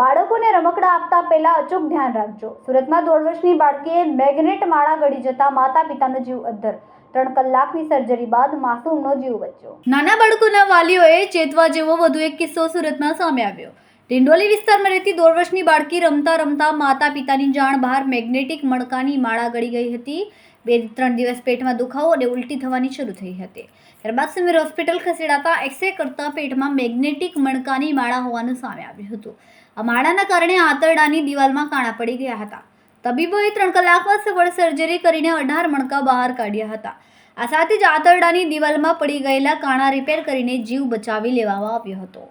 બાળકોને રમકડા આપતા પહેલા અચૂક ધ્યાન રાખજો. સુરતમાં દોઢ વર્ષની બાળકીએ મેગ્નેટ માળા ગળી જતા માતા પિતાનો જીવ અદ્ધર. ત્રણ કલાકની સર્જરી બાદ માસૂમનો જીવ બચ્યો. નાના બાળકોના વાલીઓએ ચેતવા જેવો વધુ એક કિસ્સો સુરતમાં સામે આવ્યો. ડિંડોલી વિસ્તારમાં રહેતી દોઢ વર્ષની બાળકી રમતા રમતા માતા પિતાની જાણ બહાર મેગ્નેટિક મણકાની માળા ગળી ગઈ હતી. બે ત્રણ દિવસ પેટમાં દુખાવો અને ઉલટી થવાની શરૂ થઈ હતી. ત્યારબાદ સમીર હોસ્પિટલ ખસેડાતા એક્સરે કરતા પેટમાં મેગ્નેટિક મણકાની માળા હોવાનું સામે આવ્યું હતું. આ માળાના કારણે આંતરડાની દિવાલમાં કાણા પડી ગયા હતા. તબીબોએ ત્રણ કલાકમાં સફળ સર્જરી કરીને અઢાર મણકા બહાર કાઢ્યા હતા. આ સાથે જ આંતરડાની દિવાલમાં પડી ગયેલા કાણા રિપેર કરીને જીવ બચાવી લેવામાં આવ્યો હતો.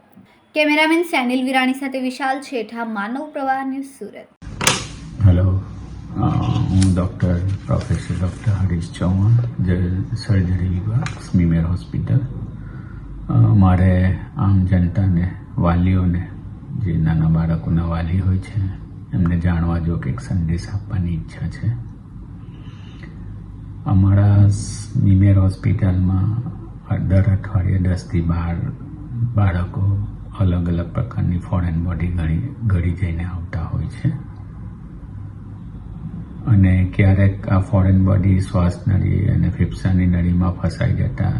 કેમેરામેન સેનિલ વિરાણી સાથે વિશાલ છેઠા, માનવ પ્રવાહ ન્યૂઝ સુરત. હું doctor, professor doctor Harish Chauhan, જે સર્જરી વિભાગ, સ્મીમેર હોસ્પિટલ. મારે આમ જનતાને, વાલીઓને, જે નાના બાળકોના વાલી હોય છે, એમને જાણવા જો કે સંદેશ આપવાની ઈચ્છા છે. અમારા સ્મીમેર હોસ્પિટલમાં દર અઠવાડિયે દસથી બાર બાળકો અલગ અલગ પ્રકારની ફોરેન બોડી ઘડી ઘડી જઈને આવતા હોય છે. ક્યારેક આ ફોરેન બોડી શ્વાસ નળી અને ફેફસાની નળીમાં ફસાઈ જતા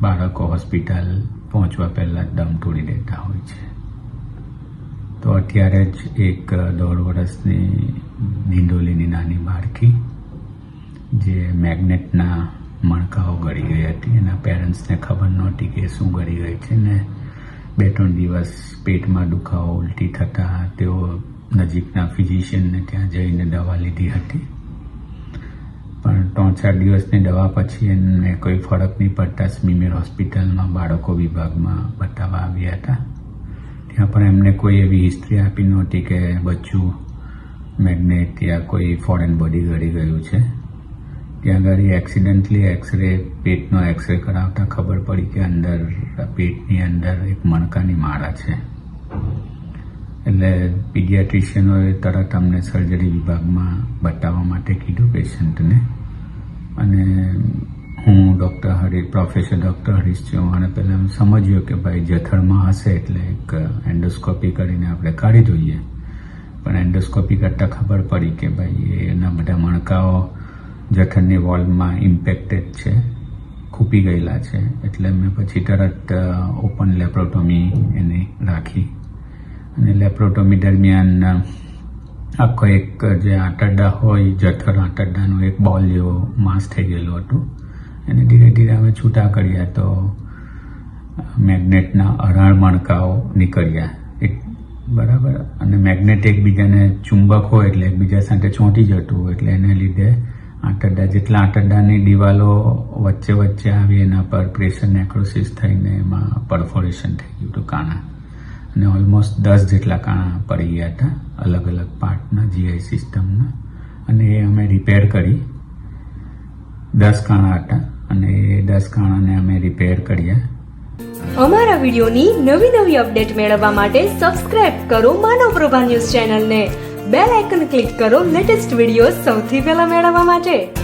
બાળકો હોસ્પિટલ પહોંચવા પહેલાં દમ તોડી દેતા હોય છે. તો અત્યારે જ એક દોઢ વર્ષની નિંદોલીની નાની બાળકી, જે મેગ્નેટના મણકાઓ ગળી ગઈ હતી, એના પેરેન્ટ્સને ખબર નહોતી કે શું ગળી ગઈ છે ને બે ત્રણ દિવસ પેટમાં દુખાવો ઉલટી થતાં તેઓ નજીકના ફિઝિશિયનને ત્યાં જઈને દવા લીધી હતી. ત્રણ ચાર દિવસની દવા પછી એમને કોઈ ફરક નહીં પડતા સ્મીમેર હોસ્પિટલમાં બાળકો વિભાગમાં બતાવવા આવ્યા હતા. ત્યાં પણ એમને કોઈ એવી હિસ્ટ્રી આપી નહોતી કે બચ્ચું મેગ્નેટ યા કોઈ ફોરેન બોડી ગળી ગયું છે. ત્યાં આગળ એક્સિડન્ટલી એક્સરે પેટનો એક્સરે કરાવતા ખબર પડી કે અંદર, પેટની અંદર એક મણકાની માળા છે. એટલે પીડિયાટ્રિશિયનોએ તરત અમને સર્જરી વિભાગમાં બતાવવા માટે કીધું પેશન્ટને અને હું doctor Hari professor doctor Harish ચૌહાણે પહેલાં સમજ્યો કે ભાઈ જઠરમાં હશે એટલે એક એન્ડોસ્કોપી કરીને આપણે કાઢી જોઈએ પણ એન્ડોસ્કોપી કરતાં ખબર પડી કે ભાઈ એના બધા મણકાઓ જઠરની વોલમાં ઇમ્પેક્ટેડ છે, ખૂપી ગયેલા છે. એટલે મેં પછી તરત ઓપન લેપ્રોટોમી એને રાખી. અને લેપ્રોટોમી દરમિયાન આખો એક જે આંતરડા હોય, જઠર આંતરડાનું એક બોલ જેવો માસ થઈ ગયેલું હતું. એને ધીરે ધીરે અમે છૂટા કર્યા તો મેગ્નેટના અરણ મણકાઓ નીકળ્યા. એક બરાબર. અને મેગ્નેટ એકબીજાને ચુંબક હોય એટલે એકબીજા સાથે ચોંટી જતું હોય એટલે એને લીધે આંતરડા જેટલા આંતરડાની દિવાલો વચ્ચે વચ્ચે આવી એના પર પ્રેશર નેક્રોસિસ થઈને એમાં પરફોરેશન થઈ ગયું હતું, કાણા. અને ઓલમોસ્ટ દસ જેટલા કાણા પડી ગયા હતા, અલગ અલગ પાર્ટના જીઆઈ સિસ્ટમના. અને એ અમે રિપેર કરી. દસ કાણા હતા અને એ દસ કાણાને અમે રિપેર કર્યા. અમારા વિડિયોની નવી નવી અપડેટ મેળવવા માટે સબસ્ક્રાઇબ કરો માનવ પ્રભા ન્યૂઝ ચેનલને. બેલ આઇકન ક્લિક કરો લેટેસ્ટ વીડિયો સૌથી પહેલા મેળવવા માટે.